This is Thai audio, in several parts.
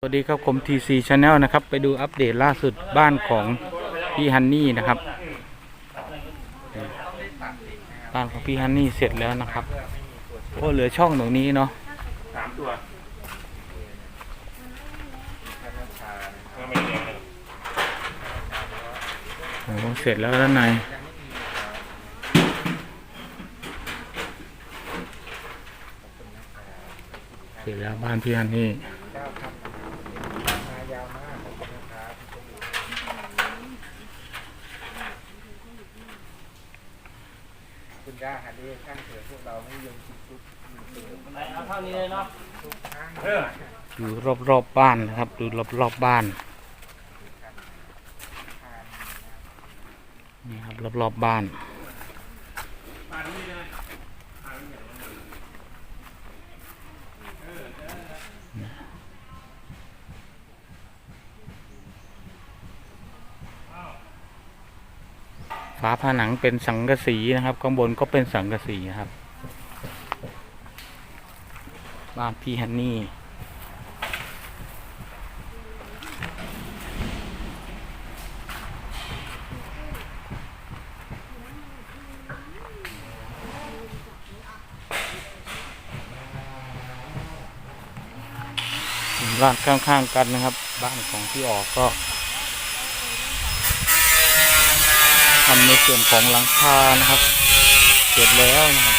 สวัสดีครับผม TC Channel นะครับ ไปดูอัปเดตล่าสุดบ้านของพี่ฮันนี่นะครับ บ้านของพี่ฮันนี่เสร็จแล้วนะครับโอ้เหลือช่องตรงนี้เนาะสามตัวโอ้เสร็จแล้วด้านในเสร็จแล้วบ้านพี่ฮันนี่ คุณย่าฮันดี้ข้างเถือพวกเราไม่ยอมกินซุปเอาเท่านี้เลยเนาะดูรอบๆบบ้านนะครับ ดูรอบๆบบ้านนี่ครับรอบๆบบ้าน มาตรงนี้เลย ฝาผนังเป็นสังกะสีนะครับ ข้างบนก็เป็นสังกะสีนะครับ บ้านพี่ฮันนี่ บ้านข้างๆกันนะครับ บ้านของที่ออกก็ ทำในส่วนของหลังคานะครับ เสร็จแล้วนะครับ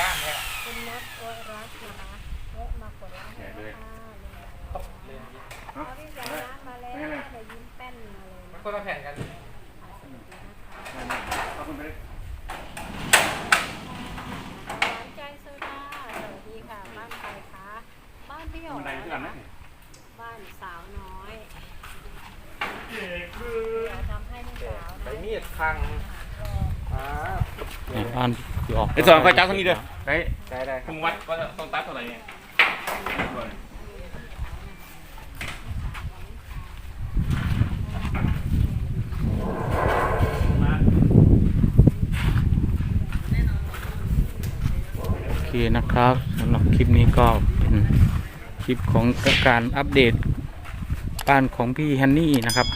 ย่างคุณนัทวรัตน์นะคะแวะมากดไลค์ให้ค่ะเอาพี่สายน้ำมาแล้วเดี๋ยวยิ้มแป้นมาเลยนะก็ต้องแข่งกันขอบคุณไปเลย หวานใจโซดาสวัสดีค่ะ บ้านใครคะบ้านพี่หย มัน ง ได้เพื่อนนะ บ้าน สาวน้อยเด็กคือเดี๋ยวทำให้พี่สาวใบนะมีดพังอ่าในบ้านที่ออกไอ้สอนคอยจับตรงนี้เด้อไอ้ได้ได้คคุรับณวัดก็ต้องตัดเท่าไหร่เนี่ยโอเคนะครับสำหรับคลิปนี้ก็เป็นคลิปของการอัปเดต บ้านของพี่ฮันนี่นะครับ